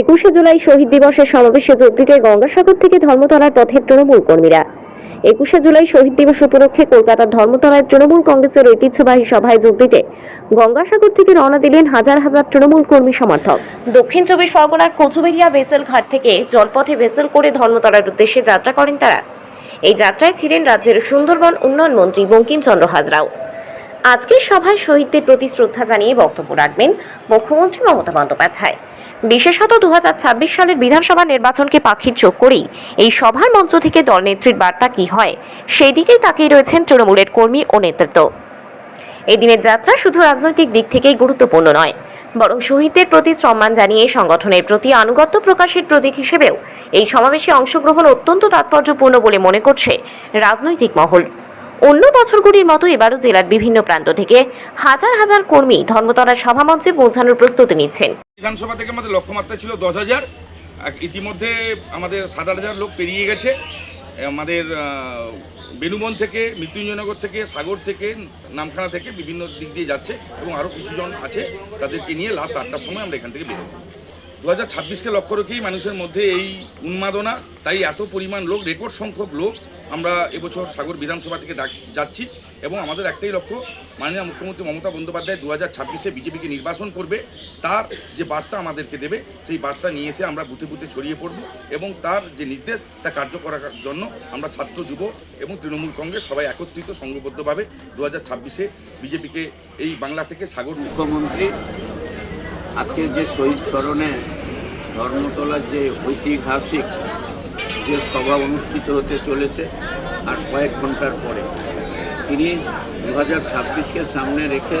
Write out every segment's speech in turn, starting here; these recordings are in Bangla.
একুশে জুলাই শহীদ দিবসের সমাবেশে যোগ দিতে গঙ্গাসাগর থেকে ধর্মতলার পথে তৃণমূল কর্মীরা। একুশে জুলাই শহীদ দিবস উপলক্ষে কলকাতার ধর্মতলায় তৃণমূল কংগ্রেসের ঐতিহ্যবাহী সভায় যোগ দিতে গঙ্গাসাগর থেকে রওনা দিলেন হাজার হাজার তৃণমূল কর্মী সমর্থক। দক্ষিণ চব্বিশ পরগনার কচুবেরিয়া ভেসেল ঘাট থেকে জলপথে ভেসেল করে ধর্মতলার উদ্দেশ্যে যাত্রা করেন তারা। এই যাত্রায় ছিলেন রাজ্যের সুন্দরবন উন্নয়ন মন্ত্রী বঙ্কিমচন্দ্র হাজরাও। আজকের সভায় শহীদদের প্রতি শ্রদ্ধা জানিয়ে বক্তব্য রাখবেন মুখ্যমন্ত্রী মমতা বন্দ্যোপাধ্যায়। বিশেষত দু হাজার ছাব্বিশ সালের বিধানসভা নির্বাচনকে পাখির চোখ করেই এই সভার মঞ্চ থেকে দলনেত্রীর বার্তা কি হয় সেই দিকেই তাকিয়ে রয়েছেন তৃণমূলের কর্মী ও নেতৃত্ব। এদিনের যাত্রা শুধু রাজনৈতিক দিক থেকেই গুরুত্বপূর্ণ নয়, বরং শহীদদের প্রতি সম্মান জানিয়ে সংগঠনের প্রতি আনুগত্য প্রকাশের প্রতীক হিসেবেও এই সমাবেশে অংশগ্রহণ অত্যন্ত তাৎপর্যপূর্ণ বলে মনে করছে রাজনৈতিক মহল। অন্য বছরগুলির মতো এবারও জেলার বিভিন্ন প্রান্ত থেকে হাজার হাজার কর্মী ধর্মতলার সভামঞ্চে পৌঁছানোর প্রস্তুতি নিচ্ছেন। বিধানসভা থেকে আমাদের লক্ষ্যমাত্রা ছিল দশ হাজার। ইতিমধ্যে আমাদের সাত হাজার লোক পেরিয়ে গেছে। আমাদের বেনুবন থেকে, মৃত্যুঞ্জয়নগর থেকে, সাগর থেকে, নামখানা থেকে বিভিন্ন দিক দিয়ে যাচ্ছে এবং আরও কিছুজন আছে তাদেরকে নিয়ে লাস্ট আটটার সময় আমরা এখান থেকে বেরোবো। দু হাজার ছাব্বিশকে লক্ষ্য রেখেই মানুষের মধ্যে এই উন্মাদনা, তাই এত পরিমাণ লোক, রেকর্ড সংখ্যক লোক আমরা এবছর সাগর বিধানসভা থেকে যাচ্ছি। এবং আমাদের একটাই লক্ষ্য, মাননীয় মুখ্যমন্ত্রী মমতা বন্দ্যোপাধ্যায় দু হাজার ছাব্বিশে বিজেপিকে নির্বাচন করবে। তার যে বার্তা আমাদেরকে দেবে, সেই বার্তা নিয়ে এসে আমরা বুথে বুথে ছড়িয়ে পড়ব এবং তার যে নির্দেশ, তা কার্য করার জন্য আমরা ছাত্র যুব এবং তৃণমূল কংগ্রেস সবাই একত্রিত, সংঘবদ্ধভাবে দু হাজার ছাব্বিশে বিজেপিকে এই বাংলা থেকে সাগর মুখ্যমন্ত্রী আজকের যে শহীদ স্মরণে ধর্মতলার যে ঐতিহাসিক যে সভা অনুষ্ঠিত হতে চলেছে, আর কয়েক ঘণ্টার পরে। তিনি দু হাজার ছাব্বিশকে সামনে রেখে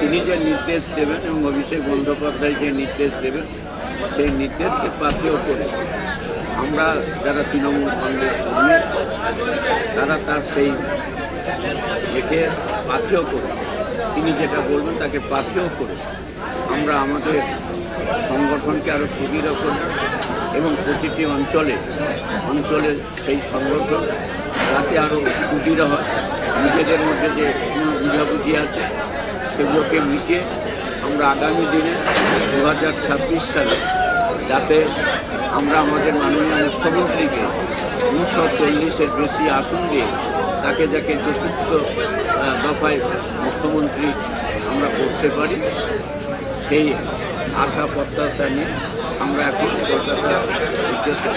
তিনি যে নির্দেশ দেবেন এবং অভিষেক বন্দ্যোপাধ্যায় যে নির্দেশ দেবেন, সেই নির্দেশকে পাথেয় করে আমরা যারা তৃণমূল কংগ্রেস কর্মী, তারা তার সেই একে পাথেয় করে। তিনি যেটা বলবেন, তাকে পাথেয় করে। আমরা আমাদের সংগঠনকে আরও সুদৃঢ় করি এবং প্রতিটি অঞ্চলে অঞ্চলে সেই সংগঠন যাতে আরও সুদৃঢ় হয়। নিজেদের মধ্যে যে ভুল বুঝাবুঝি আছে, সেগুলোকে মিটিয়ে আমরা আগামী দিনে দু হাজার ছাব্বিশ সালে যাতে আমরা আমাদের মাননীয় মুখ্যমন্ত্রীকে দুশো চল্লিশের বেশি আসন দিয়ে তাকে যাকে চতুর্থ দফায় মুখ্যমন্ত্রী আমরা করতে পারি, সেই আশা প্রত্যাশা নিয়ে আমরা এখন কলকাতা উদ্দেশ্যে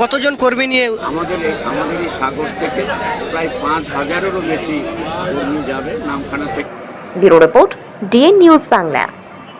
কতজন কর্মী নিয়ে আমাদের এই আমাদের এই সাগর থেকে প্রায় পাঁচ হাজারেরও বেশি কর্মী যাবে নামখানা থেকে। Bureau report DN news Bangla.